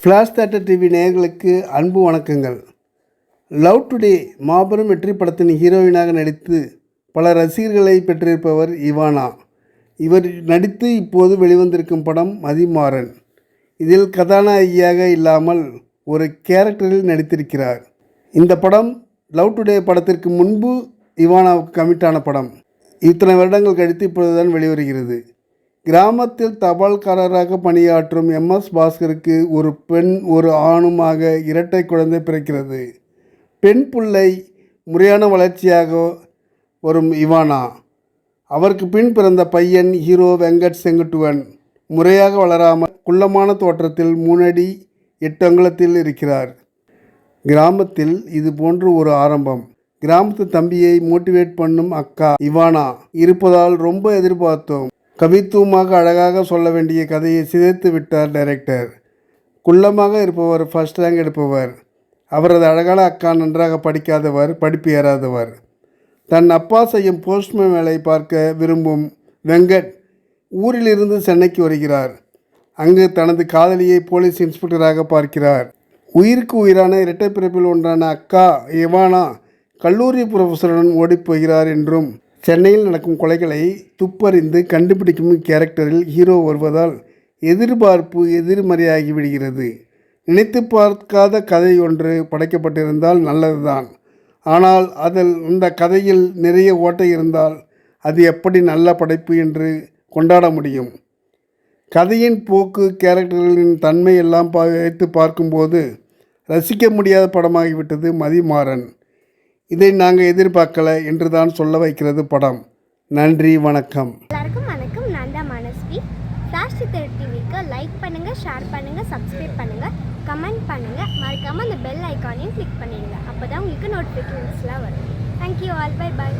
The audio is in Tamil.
ஃப்ளாஷ் தேட்டர் டிவி நேயர்களுக்கு அன்பு வணக்கங்கள். லவ் டுடே மாபெரும் வெற்றி படத்தின் ஹீரோயினாக நடித்து பல ரசிகர்களை பெற்றிருப்பவர் இவானா. இவர் நடித்து இப்போது வெளிவந்திருக்கும் படம் மதிமாறன். இதில் கதாநாயகியாக இல்லாமல் ஒரு கேரக்டரில் நடித்திருக்கிறார். இந்த படம் லவ் டுடே படத்திற்கு முன்பு இவானாவுக்கு கமிட்டான படம். இத்தனை வருடங்கள் கழித்து இப்பொழுதுதான் வெளிவருகிறது. கிராமத்தில் தபால்காரராக பணியாற்றும் எம்எஸ் பாஸ்கருக்கு ஒரு பெண் ஒரு ஆணுமாக இரட்டை குழந்தை பிறக்கிறது. பெண் பிள்ளை முறையான வளர்ச்சியாக வரும் இவானா. அவருக்கு பின் பிறந்த பையன் ஹீரோ வெங்கட் செங்குட்டுவன். முறையாக வளராமல் குள்ளமான தோற்றத்தில் மூணடி எட்டு அங்குலத்தில் இருக்கிறார். கிராமத்தில் இது போன்று ஒரு ஆரம்பம். கிராமத்து தம்பியை மோட்டிவேட் பண்ணும் அக்கா இவானா. இருப்பதால் ரொம்ப எதிர்பார்த்தோம். கவித்துவமாக அழகாக சொல்ல வேண்டிய கதையை சிதைத்து விட்டார் டைரக்டர் குள்ளமாக இருப்பவர் ஃபர்ஸ்ட் ரேங்க் எடுப்பவர். அவரது அழகான அக்கா நன்றாக படிக்காதவர் படிப்பு ஏறாதவர். தன் அப்பா செய்யும் போஸ்ட்மேன் வேலை பார்க்க விரும்பும் வெங்கட் ஊரிலிருந்து சென்னைக்கு வருகிறார். அங்கு தனது காதலியை போலீஸ் இன்ஸ்பெக்டராக பார்க்கிறார். உயிருக்கு உயிரான இரட்டை பிறப்பில் ஒன்றான அக்கா இவானா கல்லூரி புரொஃபஸருடன் ஓடிப்போகிறார் என்றும் சென்னையில் நடக்கும் கொலைகளை துப்பறிந்து கண்டுபிடிக்கும் கேரக்டரில் ஹீரோ வருவதால் எதிர்பார்ப்பு எதிர்மறையாகி விடுகிறது நினைத்து பார்க்காத கதை ஒன்று படைக்கப்பட்டிருந்தால் நல்லதுதான். ஆனால் அதில் இந்த கதையில் நிறைய ஓட்டை இருந்தால் அது எப்படி நல்ல படைப்பு என்று கொண்டாட முடியும்? கதையின் போக்கு கேரக்டர்களின் தன்மை எல்லாம் வைத்து பார்க்கும்போது ரசிக்க முடியாத படமாகிவிட்டது மதிமாறன். இதை நாங்கள் எதிர்பார்க்கல என்று தான் சொல்ல வைக்கிறது படம். நன்றி வணக்கம். எல்லாருக்கும் வணக்கம். நான் தான் மனஸ்வி. ஃப்ளாஷ் டிவிக்கு லைக் பண்ணுங்கள் ஷேர் பண்ணுங்கள் சப்ஸ்கிரைப் பண்ணுங்கள் கமெண்ட் பண்ணுங்கள் மறக்காமல் அந்த பெல் ஐக்கானையும் கிளிக் பண்ணிடுங்க. அப்போ தான் உங்களுக்கு நோட்டிஃபிகேஷன்ஸ்லாம் வரும். Thank you all by by